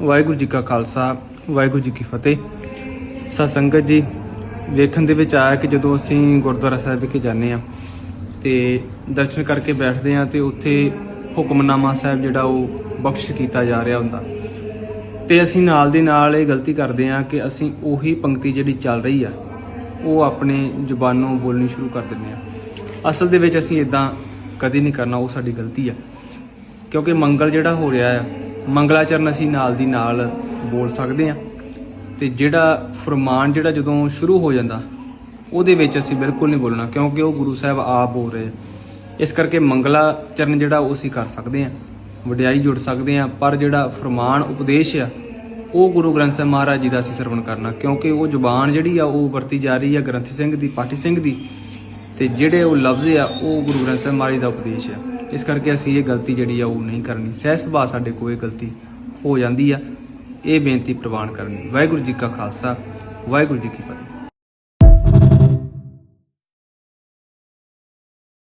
ਵਾਹਿਗੁਰੂ ਜੀ ਕਾ ਖਾਲਸਾ, ਵਾਹਿਗੁਰੂ ਜੀ ਕੀ ਫਤਿਹ। ਸਤ ਸੰਗਤ ਜੀ, ਵੇਖਣ ਦੇ ਵਿੱਚ ਆਇਆ ਕਿ ਜਦੋਂ ਅਸੀਂ ਗੁਰਦੁਆਰਾ ਸਾਹਿਬ ਵਿਖੇ ਜਾਂਦੇ ਆ ਤੇ ਦਰਸ਼ਨ ਕਰਕੇ ਬੈਠਦੇ ਆ ਤੇ ਉੱਥੇ ਹੁਕਮਨਾਮਾ ਸਾਹਿਬ ਜਿਹੜਾ ਉਹ ਬਖਸ਼ ਕੀਤਾ ਜਾ ਰਿਹਾ ਹੁੰਦਾ। ਤੇ ਅਸੀਂ ਨਾਲ ਦੇ ਨਾਲ ਇਹ ਗਲਤੀ ਕਰਦੇ ਆ ਕਿ ਅਸੀਂ ਉਹੀ ਪੰਕਤੀ ਜਿਹੜੀ ਚੱਲ ਰਹੀ ਆ, ਉਹ ਆਪਣੇ ਜ਼ੁਬਾਨੋਂ ਬੋਲਣੀ ਸ਼ੁਰੂ ਕਰ ਦਿੰਦੇ ਆ ਅਸਲ ਦੇ ਵਿੱਚ ਅਸੀਂ ਇਦਾਂ ਕਦੇ ਨਹੀਂ ਕਰਨਾ, ਉਹ ਸਾਡੀ ਗਲਤੀ ਆ। ਕਿਉਂਕਿ ਮੰਗਲ ਜਿਹੜਾ ਹੋ ਰਿਹਾ ਆ ਮੰਗਲਾਚਰਨ ਅਸੀਂ ਨਾਲ ਦੀ ਨਾਲ ਬੋਲ ਸਕਦੇ ਆ ਤੇ ਜਿਹੜਾ ਫਰਮਾਨ ਜਿਹੜਾ ਜਦੋਂ ਸ਼ੁਰੂ ਹੋ ਜਾਂਦਾ, ਉਹਦੇ ਵਿੱਚ ਅਸੀਂ ਬਿਲਕੁਲ ਨਹੀਂ ਬੋਲਣਾ, ਕਿਉਂਕਿ ਉਹ ਗੁਰੂ ਸਾਹਿਬ ਆਪ ਬੋਲ ਰਹੇ ਆ। ਇਸ ਕਰਕੇ ਮੰਗਲਾਚਰਨ ਜਿਹੜਾ ਉਹ ਅਸੀਂ ਕਰ ਸਕਦੇ ਆ ਵਡਿਆਈ ਜੁੜ ਸਕਦੇ ਆ ਪਰ ਜਿਹੜਾ ਫਰਮਾਨ, ਉਪਦੇਸ਼ ਆ, ਉਹ ਗੁਰੂ ਗ੍ਰੰਥ ਸਾਹਿਬ ਮਹਾਰਾਜ ਜੀ ਦਾ ਅਸੀਂ ਸਰਵਣ ਕਰਨਾ, ਕਿਉਂਕਿ ਉਹ ਜ਼ੁਬਾਨ ਜਿਹੜੀ ਆ, ਉਹ ਵਰਤੀ ਜਾ ਰਹੀ ਆ ਗ੍ਰੰਥੀ ਸਿੰਘ ਦੀ, ਪਾਠੀ ਸਿੰਘ ਦੀ। ਤੇ ਜਿਹੜੇ ਉਹ ਲਫ਼ਜ਼ ਆ, ਉਹ ਗੁਰੂ ਗ੍ਰੰਥ ਸਾਹਿਬ ਮਹਾਰਾਜ ਦਾ ਉਪਦੇਸ਼ ਆ। ਇਸ ਕਰਕੇ ਅਸੀਂ ਇਹ ਗਲਤੀ ਜਿਹੜੀ ਆ ਉਹ ਨਹੀਂ ਕਰਨੀ। ਸਹਿ ਸੁਭਾਅ ਸਾਡੇ ਕੋਲ ਇਹ ਗਲਤੀ ਹੋ ਜਾਂਦੀ ਆ। ਇਹ ਬੇਨਤੀ ਪ੍ਰਵਾਨ ਕਰਨੀ। ਵਾਹਿਗੁਰੂ ਜੀ ਕਾ ਖਾਲਸਾ, ਵਾਹਿਗੁਰੂ ਜੀ ਕੀ ਫਤਿਹ।